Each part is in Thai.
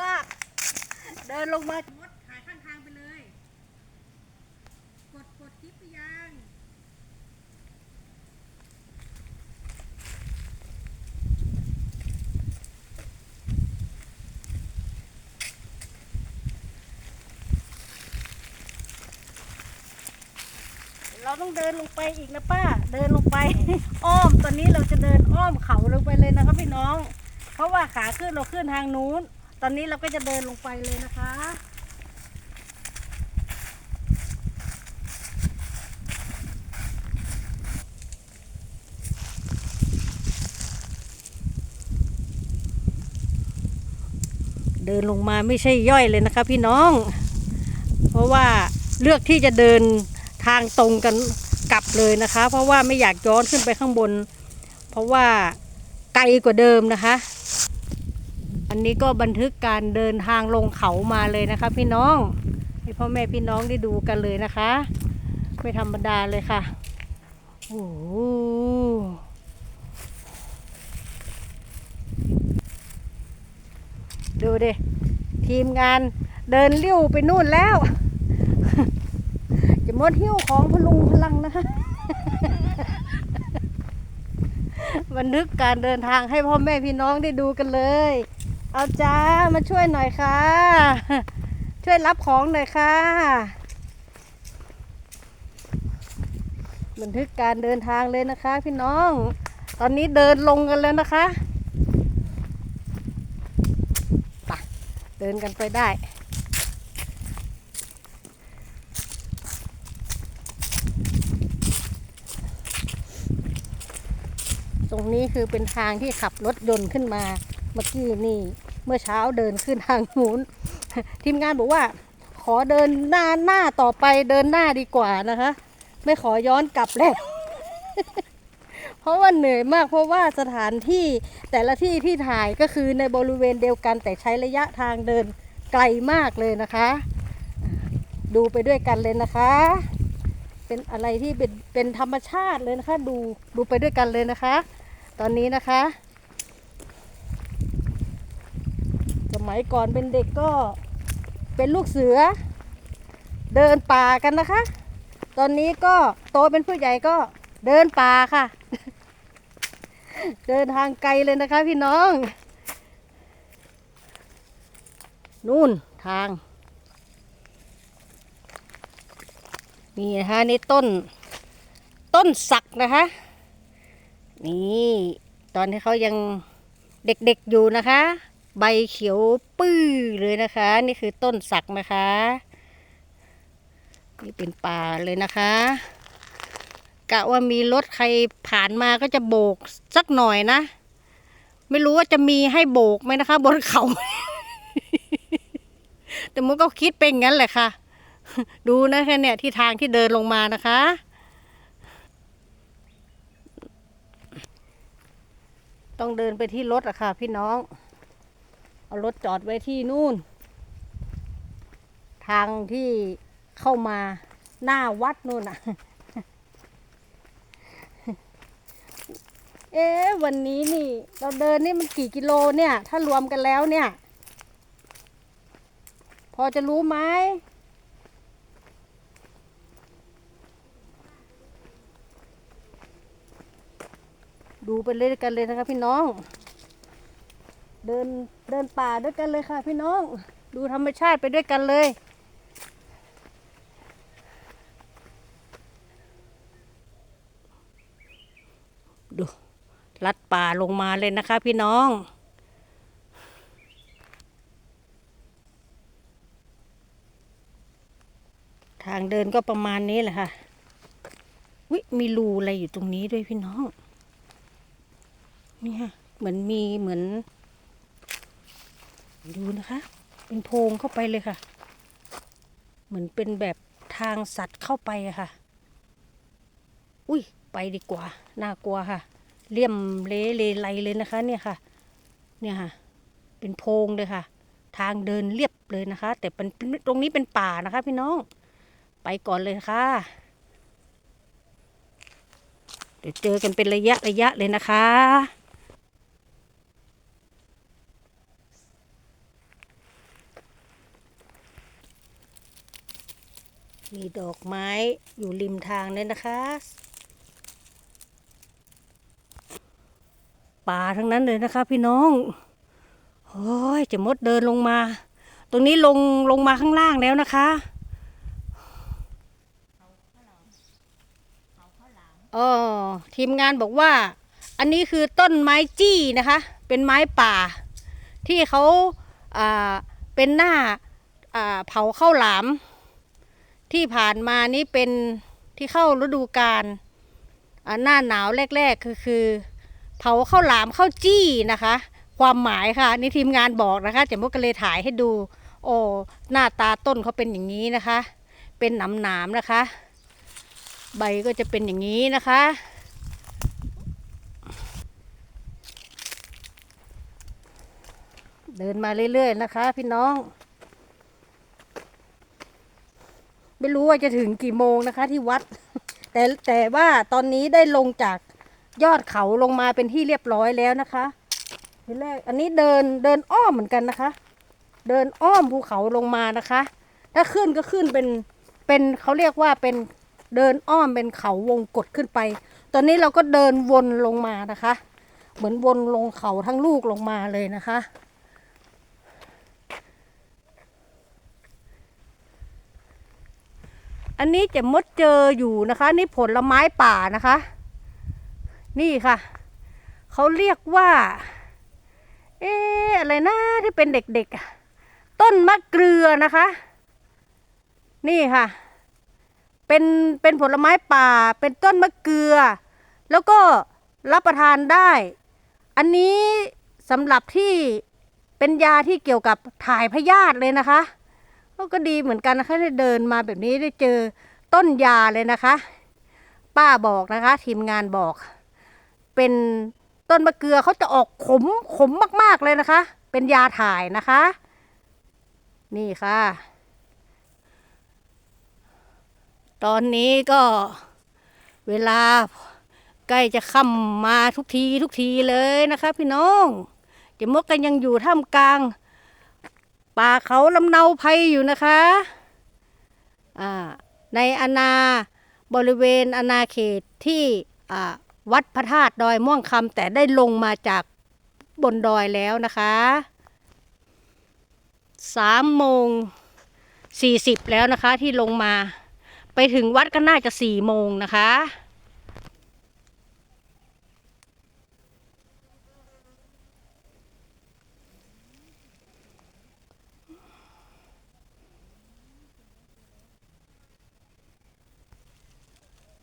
มาก เดินลงมามดถ่ายข้างทางไปเลย กดกดคลิปไปยังเราต้องเดินลงไปอีกนะป้า เดินลงไป อ้อม ตอนนี้เราจะเดินอ้อมเขาลงไปเลยนะครับพี่น้อง เพราะว่าขาขึ้นเราขึ้นทางนู้น ตอนนี้เราก็จะเดินลงไปเลยนะคะ เดินลงมาไม่ใช่ย่อยเลยนะคะพี่น้อง เพราะว่าเลือกที่จะเดินทางตรงกันกลับเลยนะคะ เพราะว่าไม่อยากย้อนขึ้นไปข้างบน เพราะว่าไกลกว่าเดิมนะคะ อันนี้ก็บันทึกการเดินทางลงเขามาเลยนะคะ พี่น้องให้พ่อแม่พี่น้องได้ดูกันเลยนะคะ ไม่ธรรมดาเลยค่ะโอ้โหดูดิทีมงานเดินเลี้ยวไปนู่นแล้ว จะหมดหิ้วของพลุงพลังนะคะบันทึกการเดินทางให้พ่อแม่พี่น้องได้ดูกันเลย เอาจ้ามาช่วยหน่อยค่ะ ช่วยรับของหน่อยค่ะ บันทึกการเดินทางเลยนะคะ พี่น้อง ตอนนี้เดินลงกันแล้วนะคะไปเดินกันไปได้ตรงนี้คือเป็นทางที่ขับรถยนต์ขึ้นมา เมื่อกี้นี่เมื่อเช้าเดินขึ้นทางนู้นทีมงานบอกว่า ขอเดินหน้าหน้าต่อไปเดินหน้าดีกว่านะคะ ไม่ขอย้อนกลับแล้วเพราะว่าเหนื่อยมากเพราะว่าสถานที่แต่ละที่ที่ถ่ายก็คือในบริเวณเดียวกัน แต่ใช้ระยะทางเดินไกลมากเลยนะคะ ดูไปด้วยกันเลยนะคะ เป็นอะไรที่เป็นเป็นธรรมชาติเลยนะคะ ดูดูไปด้วยกันเลยนะคะ ตอนนี้นะคะ ส มัยก่อนเป็นเด็กก็เป็นลูกเสือ เดินป่ากันนะคะ ตอนนี้ก็โตเป็นผู้ใหญ่ก็เดินป่าค่ะ เดินทางไกลเลยนะคะพี่น้อง นู่นทาง นี่นะคะนี่ต้น ต้นสักนะคะ นี่ ตอนที่เขายังเด็กๆอยู่นะคะ ใบเขียวปื้อเลยนะคะ นี่คือต้นสักนะคะ นี่เป็นป่าเลยนะคะกะว่ามีรถใครผ่านมาก็จะโบกสักหน่อยนะ ไม่รู้ว่าจะมีให้โบกไหมนะคะ บนเขา แต่มันก็คิดเป็นงั้นแหละค่ะ ดูนะคะเนี่ยที่ทางที่เดินลงมานะคะ ต้องเดินไปที่รถอะค่ะ พี่น้อง เอารถจอดไว้ที่นู่น ทางที่เข้ามาหน้าวัดนู่นอะเอ๊วันนี้นี่ เราเดินนี่มันกี่กิโลเนี่ย ถ้ารวมกันแล้วเนี่ย พอจะรู้ไหมดูไปเลยกันเลยนะคะพี่น้อง เดินเดินป่าด้วยกันเลยค่ะ พี่น้อง ดูธรรมชาติไปด้วยกันเลย ดูลัดป่าลงมาเลยนะคะ พี่น้องทางเดินก็ประมาณนี้แหละค่ะวิมีรูอะไรอยู่ตรงนี้ด้วยพี่น้อง เนี่ค่ะเหมือนมีเหมือน ดูนะคะ เป็นโพรงเข้าไปเลยค่ะ เหมือนเป็นแบบทางสัตว์เข้าไปอะค่ะ อุ้ยไปดีกว่า น่ากลัวค่ะ เลี่ยมเละเลไลเลยนะคะ เนี่ยค่ะ เนี่ยค่ะ เป็นโพรงเลยค่ะ ทางเดินเรียบเลยนะคะ แต่เป็นตรงนี้เป็นป่านะคะ พี่น้อง ไปก่อนเลยค่ะ เดี๋ยวเจอกันเป็นระยะระยะเลยนะคะ มีดอกไม้อยู่ริมทางเลยนะคะป่าทั้งนั้นเลยนะคะ พี่น้องโอ้ยจะมดเดินลงมา ตรงนี้ลงลงมาข้างล่างแล้วนะคะอ๋อทีมงานบอกว่า อันนี้คือต้นไม้จี้นะคะ เป็นไม้ป่า ที่เขาเป็นหน้าอ่าเผาข้าวหลาม ที่ผ่านมานี่เป็นที่เข้าฤดูกาลหน้าหนาวแรก ๆ คือคือ เผาข้าวหลามข้าวจี้นะคะ ความหมายค่ะนี่ทีมงานบอกนะคะเจมส์ก็เลยถ่ายให้ดู โอ้หน้าตาต้นเขาเป็นอย่างนี้นะคะ เป็นหนามหนามๆนะคะ ใบก็จะเป็นอย่างนี้นะคะเดินมาเรื่อย ๆ นะคะ พี่น้อง ไม่รู้ว่าจะถึงกี่โมงนะคะ ที่วัด แต่แต่ว่าตอนนี้ได้ลงจากยอดเขาลงมาเป็นที่เรียบร้อยแล้วนะคะทีแรกอันนี้เดินเดินอ้อมเหมือนกันนะคะ เดินอ้อมภูเขาลงมานะคะ ถ้าขึ้นก็ขึ้นเป็นเป็นเขาเรียกว่าเป็นเดินอ้อมเป็นเขาวงกดขึ้นไป ตอนนี้เราก็เดินวนลงมานะคะ เหมือนวนลงเขาทั้งลูกลงมาเลยนะคะ อันนี้จะมดเจออยู่นะคะ นี่ผลไม้ป่านะคะ นี่ค่ะ เขาเรียกว่า เอ๊อะไรนะที่เป็นเด็กๆ ต้นมะเกลือนะคะ นี่ค่ะ เป็นเป็นผลไม้ป่า เป็นต้นมะเกลือ แล้วก็รับประทานได้ อันนี้สำหรับที่เป็นยาที่เกี่ยวกับถ่ายพยาธิเลยนะคะ ก็ดีเหมือนกันนะคะได้เดินมาแบบนี้ได้เจอต้นยาเลยนะคะ ป้าบอกนะคะ ทีมงานบอก เป็นต้นมะเกลือเขาจะออกขมขมมาก ๆเลยนะคะ เป็นยาถ่ายนะคะ นี่ค่ะ ตอนนี้ก็เวลาใกล้จะค่ำมาทุกทีทุกทีเลยนะคะ พี่น้องเจมกกันยังอยู่ท่ามกลาง ป่าเขาลำเนาภัยอยู่นะคะอ่าในอนาบริเวณอนาเขตที่อ่าวัดพระธาตุดอยม่วงคำแต่ได้ลงมาจากบนดอยแล้วนะคะสามโมงสี่สิบแล้วนะคะที่ลงมา ไปถึงวัดก็น่าจะสี่โมงนะคะ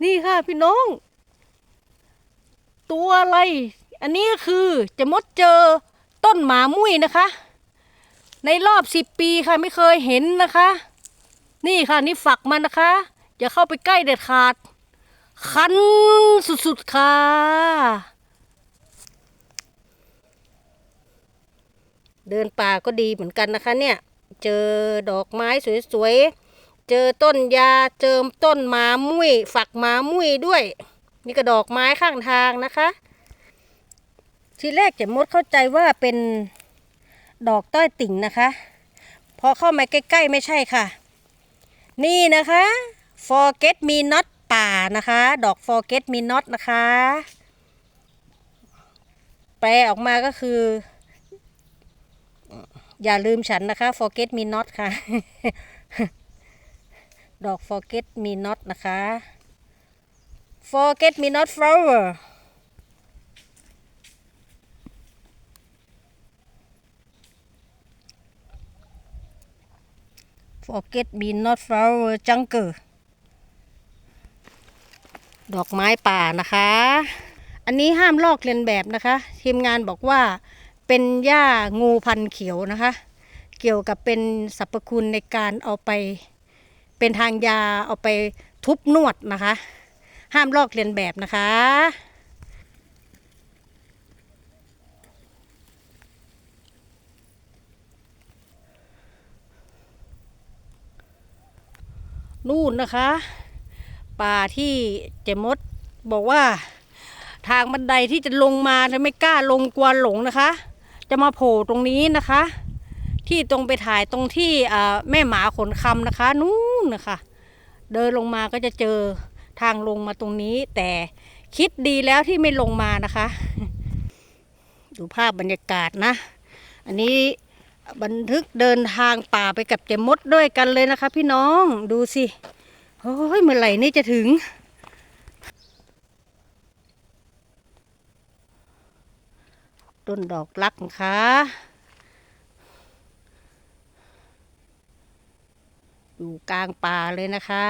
นี่ค่ะพี่น้อง ตัวอะไร อันนี้ก็คือจะมดเจอต้นหมามุ้ยนะคะ ในรอบสิบปีค่ะไม่เคยเห็นนะคะ นี่ค่ะนี่ฝักมันนะคะ อย่าเข้าไปใกล้เด็ดขาด คันสุดๆค่ะเดินป่าก็ดีเหมือนกันนะคะเนี่ย เจอดอกไม้สวยๆ เจอต้นยาเจอต้นหมามุ้ยฝักหมามุ้ยด้วย นี่ก็ดอกไม้ข้างทางนะคะ ทีแรกเจะมดเข้าใจว่าเป็นดอกต้อยติ่งนะคะ พอเข้ามาใกล้ ๆ ไม่ใช่ค่ะ นี่นะคะ forget me not ป่านะคะ ดอก forget me not นะคะ แปลออกมาก็คือ อย่าลืมฉันนะคะ forget me not ค่ะ ดอก forget me not นะคะ forget me not flower forget me not flower jungle ดอกไม้ป่านะคะ อันนี้ห้ามลอกเลียนแบบนะคะ ทีมงานบอกว่าเป็นหญ้างูพันเขียวนะคะ เกี่ยวกับเป็นสรรพคุณในการเอาไป เป็นทางยาเอาไปทุบนวดนะคะ ห้ามลอกเลียนแบบนะคะนู่นนะคะ ป่าที่เจมดบอกว่า ทางบันไดที่จะลงมาจะไม่กล้าลงกลัวหลงนะคะ จะมาโผล่ตรงนี้นะคะ ที่ตรงไปถ่ายตรงที่แม่หมาขนคำนะคะ นู่น นะคะ เดินลงมาก็จะเจอทางลงมาตรงนี้ แต่คิดดีแล้วที่ไม่ลงมานะคะ ดูภาพบรรยากาศนะ อันนี้บันทึกเดินทางป่าไปกับเจมดด้วยกันเลยนะคะ พี่น้องดูสิโอ้ยเมื่อไหร่นี่จะถึง ต้นดอกรักนะคะ อยู่กลางป่าเลยนะคะ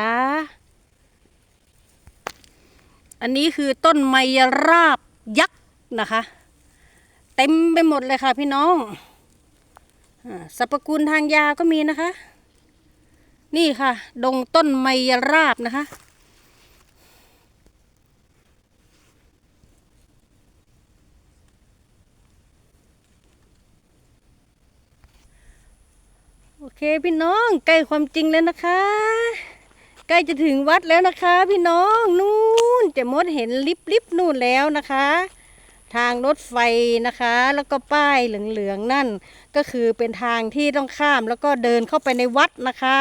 อันนี้คือต้นไมยราบยักษ์นะคะ เต็มไปหมดเลยค่ะพี่น้องสรรพคุณทางยาก็มีนะคะ นี่ค่ะ ดงต้นไมยราบนะคะ เคพี่น้องใกล้ความจริงแล้วนะคะ ใกล้จะถึงวัดแล้วนะคะ พี่น้องนู่นจะมดเห็นลิบลิบนู่นแล้วนะคะ ทางรถไฟนะคะ แล้วก็ป้ายเหลืองๆนั่น ก็คือเป็นทางที่ต้องข้ามแล้วก็เดินเข้าไปในวัดนะคะ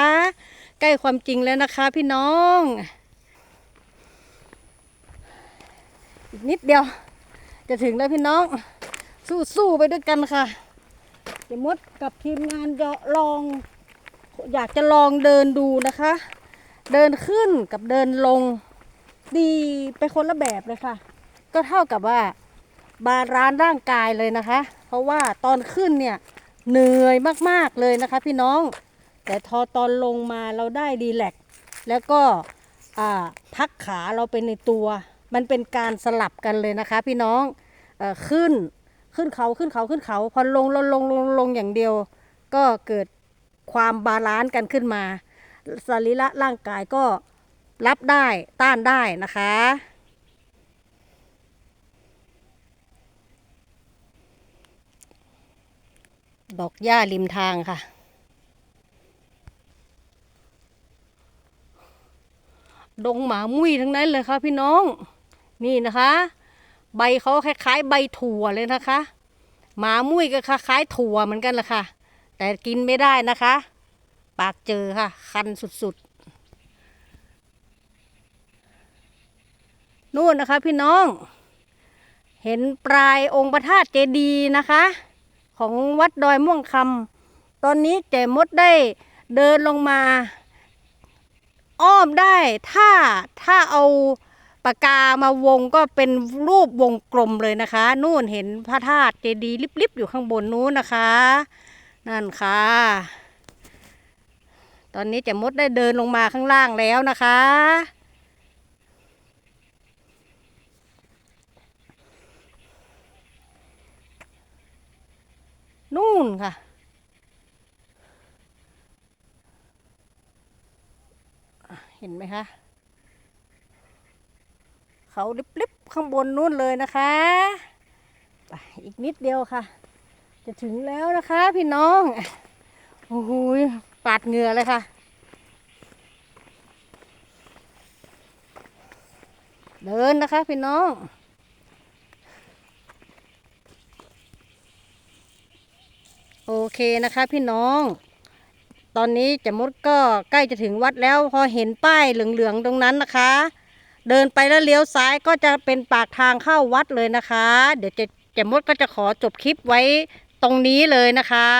ใกล้ความจริงแล้วนะคะ พี่น้องอีกนิดเดียว จะถึงแล้วพี่น้อง สู้ๆไปด้วยกันค่ะ เดี๋ยวมดกับทีมงานจะลอง อยากจะลองเดินดูนะคะ เดินขึ้นกับเดินลงดีไปคนละแบบเลยค่ะ ก็เท่ากับว่าบาลานร่างกายเลยนะคะ เพราะว่าตอนขึ้นเนี่ยเหนื่อยมากๆเลยนะคะพี่น้อง แต่ทอตอนลงมาเราได้ดีแลกแล้วก็พักขาเราเป็นในตัว มันเป็นการสลับกันเลยนะคะพี่น้องอขึ้น ขึ้นเขาขึ้นเขาขึ้นเขา พอลงลงลงลงลงอย่างเดียว ก็เกิดความบาลานซ์กันขึ้นมาสรีระร่างกายก็รับได้ต้านได้นะคะ ดอกหญ้าริมทางค่ะ ดงหมามุ้ยทั้งนั้นเลยค่ะพี่น้อง นี่นะคะ ใบเขาคล้ายๆ ใบถั่วเลยนะคะ หมามุ้ยก็คล้ายๆถั่วเหมือนกันแหละค่ะ แต่กินไม่ได้นะคะ ปากเจอค่ะ คันสุดๆนู่นนะคะพี่น้อง เห็นปลายองค์พระธาตุเจดีย์นะคะ ของวัดดอยม่วงคำตอนนี้เจมดได้เดินลงมา อ้อมได้ถ้าถ้าเอา ปากกามาวงก็เป็นรูปวงกลมเลยนะคะ นู่นเห็นพระธาตุเจดีย์ลิบๆอยู่ข้างบนนู้นนะคะ นั่นค่ะ ตอนนี้เจมดได้เดินลงมาข้างล่างแล้วนะคะนู่นค่ะ เห็นไหมคะ เขาลิบๆข้างบนนู่นเลยนะคะไปอีกนิดเดียวค่ะ จะถึงแล้วนะคะ พี่น้องโอ้โหปาดเหงื่อเลยค่ะ เดินนะคะพี่น้องโอเคนะคะพี่น้อง ตอนนี้จะมดก็ใกล้จะถึงวัดแล้วพอเห็นป้ายเหลืองๆตรงนั้นนะคะ เดินไปแล้วเลี้ยวซ้ายก็จะเป็นปากทางเข้าวัดเลยนะคะ เดี๋ยวจะจะมดก็จะขอจบคลิปไว้ตรงนี้เลยนะคะ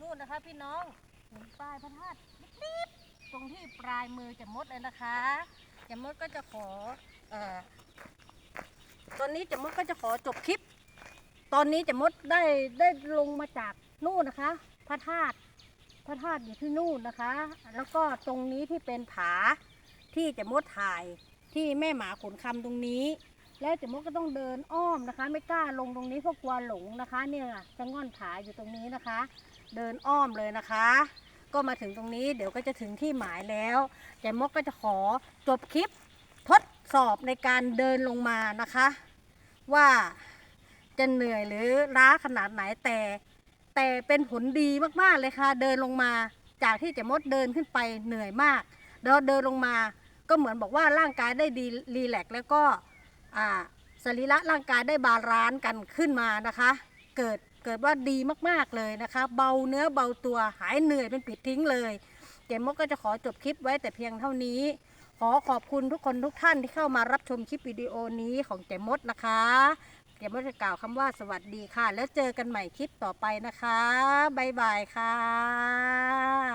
นู่นนะคะพี่น้องเห็นป้ายพระธาตุนิดๆตรงที่ปลายมือจะมดเลยนะคะจะมดก็จะขอเอ่อตอนนี้จะมดก็จะขอจบคลิป ตอนนี้จะมดได้ได้ลงมาจากนู่นนะคะ พระธาตุพระธาตุอยู่ที่นู่นนะคะ แล้วก็ตรงนี้ที่เป็นผาที่จะมดถ่ายที่แม่หมาขนคำตรงนี้ แล้วจะมดก็ต้องเดินอ้อมนะคะ ไม่กล้าลงตรงนี้เพราะกลัวหลงนะคะ เนี่ยจะง่อนผาอยู่ตรงนี้นะคะ เดินอ้อมเลยนะคะ ก็มาถึงตรงนี้เดี๋ยวก็จะถึงที่หมายแล้วแต่มดก็จะขอจบคลิปทดสอบในการเดินลงมานะคะ ว่า จะเหนื่อยหรือล้าขนาดไหนแต่ แต่เป็นผลดีมากๆเลยค่ะ เดินลงมาจากที่จะมดเดินขึ้นไปเหนื่อยมาก แล้วเดินลงมาก็เหมือนบอกว่าร่างกายได้ดีรีแลกแล้วก็สรีระร่างกายได้บาลานซ์กันขึ้นมานะคะ เกิดเกิดว่าดีมากๆเลยนะคะ เบาเนื้อเบาตัวหายเหนื่อยเป็นปิดทิ้งเลยเจมกก็จะขอจบคลิปไว้แต่เพียงเท่านี้ ขอขอบคุณทุกคนทุกท่านที่เข้ามารับชมคลิปวิดีโอนี้ของเจมดนะคะ อย่าไม่ได้กล่าวคำว่าสวัสดีค่ะ แล้วเจอกันใหม่คลิปต่อไปนะคะ บ๊ายบายค่ะ